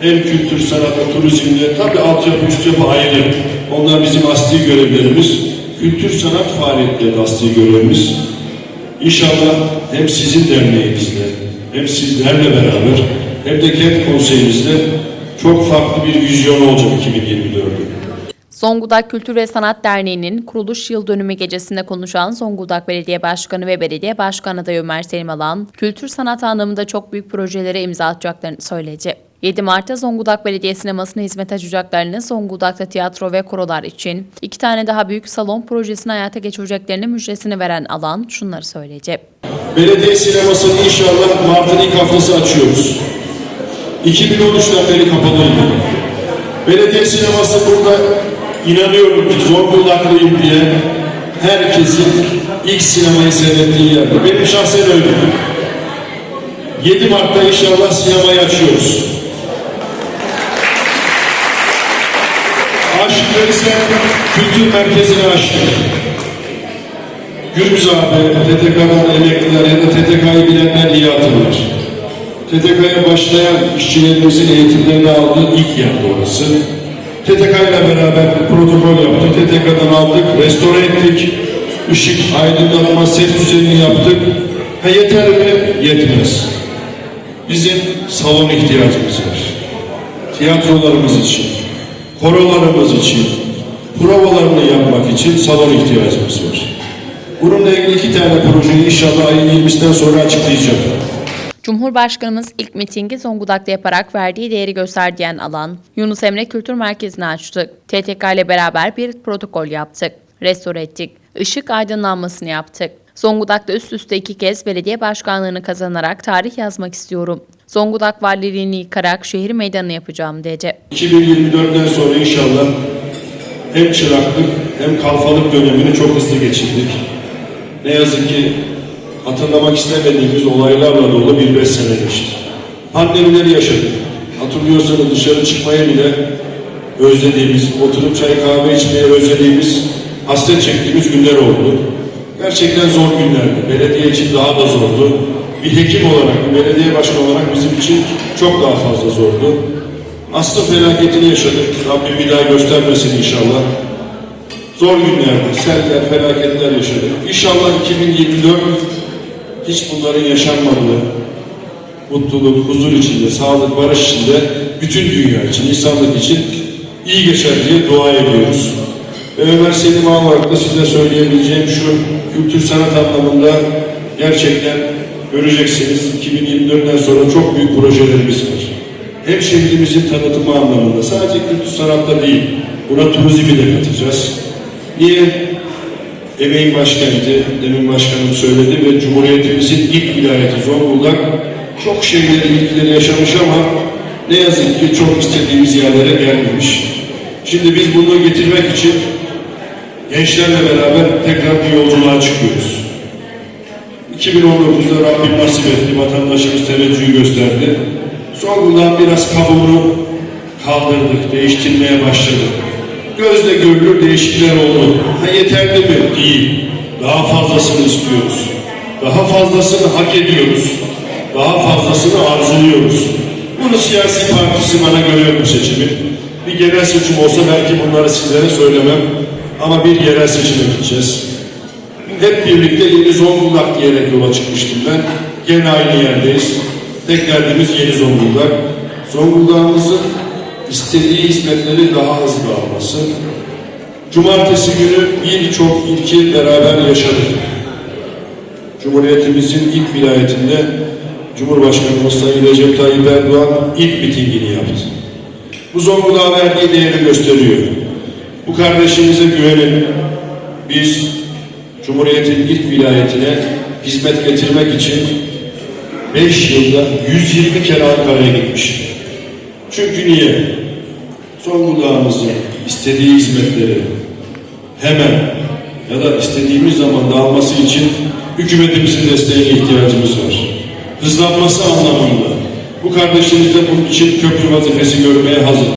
Hem kültür, sanat ve turizmde tabii altyapı, üst yapı ayrı. Onlar bizim asli görevlerimiz. Kültür, sanat faaliyetleri asli görevimiz. İnşallah hem sizin derneğinizle, hem sizlerle beraber, hem de kent konseyimizle çok farklı bir vizyon olacak 2024'ün. Zonguldak Kültür ve Sanat Derneği'nin kuruluş yıl dönümü gecesinde konuşan Zonguldak Belediye Başkanı ve Belediye Başkanı adayı Ömer Selim Alan, kültür sanat anlamında çok büyük projelere imza atacaklarını söyledi. 7 Mart'ta Zonguldak Belediye Sineması'na hizmet açacaklarını, Zonguldak'ta tiyatro ve korolar için iki tane daha büyük salon projesini hayata geçireceklerini müjdesini veren Alan şunları söyledi. Belediye sinemasını inşallah Mart'ın ilk haftası açıyoruz. 2013'ten beri kapalıydı. Belediye sineması burada inanıyorum ki Zonguldaklıyım diye herkesin ilk sinemayı seyrettiği yerde. Benim şahsen öyle. 7 Mart'ta inşallah sinemayı açıyoruz. Aşık Veysel Kültür Merkezi'ni açtık. Gürbüz abi, TTK'dan emekliler ya da TTK'yı bilenler iyi hatırlar. TTK'ya başlayan işçilerimizin eğitimlerini aldığı ilk yer orası. TTK ile beraber bir protokol yaptık. TTK'dan aldık, restore ettik. Işık, aydınlatma, ses düzenini yaptık. Ha yeter mi? Yetmez. Bizim salon ihtiyacımız var. Tiyatrolarımız için, korolarımız için, provalarını yapmak için salon ihtiyacımız var. Bununla ilgili iki tane projeyi inşallah ayın 20'sinden sonra açıklayacağım. Cumhurbaşkanımız ilk mitingi Zonguldak'ta yaparak verdiği değeri gösterdiğin alan, Yunus Emre Kültür Merkezi'ni açtık. TTK ile beraber bir protokol yaptık. Restore ettik. Işık aydınlanmasını yaptık. Zonguldak'ta üst üste iki kez belediye başkanlığını kazanarak tarih yazmak istiyorum. Zonguldak valiliğini yıkarak şehir meydanı yapacağım dedi. 2024'ten sonra inşallah hem çıraklık hem kalfalık dönemini çok hızlı geçirdik. Ne yazık ki hatırlamak istemediğimiz olaylarla dolu bir beş sene geçti. Pandemileri yaşadık. Hatırlıyorsanız dışarı çıkmaya bile özlediğimiz, oturup çay kahve içmeye özlediğimiz, hasret çektiğimiz günler oldu. Gerçekten zor günlerdi. Belediye için daha da zordu. Bir hekim olarak, bir belediye başkanı olarak bizim için çok daha fazla zordu. Aslı felaketini yaşadık. Rabbim bir daha göstermesin inşallah. Zor günlerdi, seller, felaketler yaşadık. İnşallah 2024 hiç bunların yaşanmadığı, mutluluk, huzur içinde, sağlık, barış içinde, bütün dünya için, insanlık için iyi geçer diye dua ediyoruz. Ve Ömer Selim olarak da size söyleyebileceğim şu kültür sanat anlamında gerçekten göreceksiniz 2024'ten sonra çok büyük projelerimiz var. Hem şehrimizin tanıtımı anlamında sadece kültür sanatta değil, buna turizmi de katacağız. Niye? Emeğin başkenti, demin başkanım söyledi ve Cumhuriyetimizin ilk vilayeti Zonguldak çok şeyleri, ilkleri yaşamış ama ne yazık ki çok istediğimiz yerlere gelmemiş. Şimdi biz bunu getirmek için gençlerle beraber tekrar bir yolculuğa çıkıyoruz. 2019'da Rabbim nasip etti, vatandaşımız teveccühü gösterdi. Zonguldak'ın biraz kabuğunu kaldırdık, değiştirmeye başladık. Gözle görülür değişiklikler oldu. Ha yeterli mi? Değil. Daha fazlasını istiyoruz. Daha fazlasını hak ediyoruz. Daha fazlasını arzuluyoruz. Bunu siyasi partisi bana göre yok bu seçimin. Bir genel seçim olsa belki bunları sizlere söylemem. Ama bir yerel seçime gideceğiz. Hep birlikte yeni Zonguldak diyerek yola çıkmıştım ben. Gene aynı yerdeyiz. Tek derdimiz yeni Zonguldak. Zonguldak'ımızın istediği hizmetleri daha hızlı alması. Cumartesi günü birçok ilki beraber yaşadık. Cumhuriyetimizin ilk vilayetinde Cumhurbaşkanımız Sayın Recep Tayyip Erdoğan ilk mitingini yaptı. Bu Zonguldak'a verdiği değeri gösteriyor. Bu kardeşimize güvenin. Biz Cumhuriyet'in ilk vilayetine hizmet getirmek için 5 yılda 120 kere Ankara'ya gitmiş. Çünkü niye? Zonguldak'ımızın istediği hizmetleri hemen ya da istediğimiz zaman da alması için hükümetimizin desteğine ihtiyacımız var. Hızlanması anlamında bu kardeşimiz de bunun için köprü vazifesi görmeye hazır.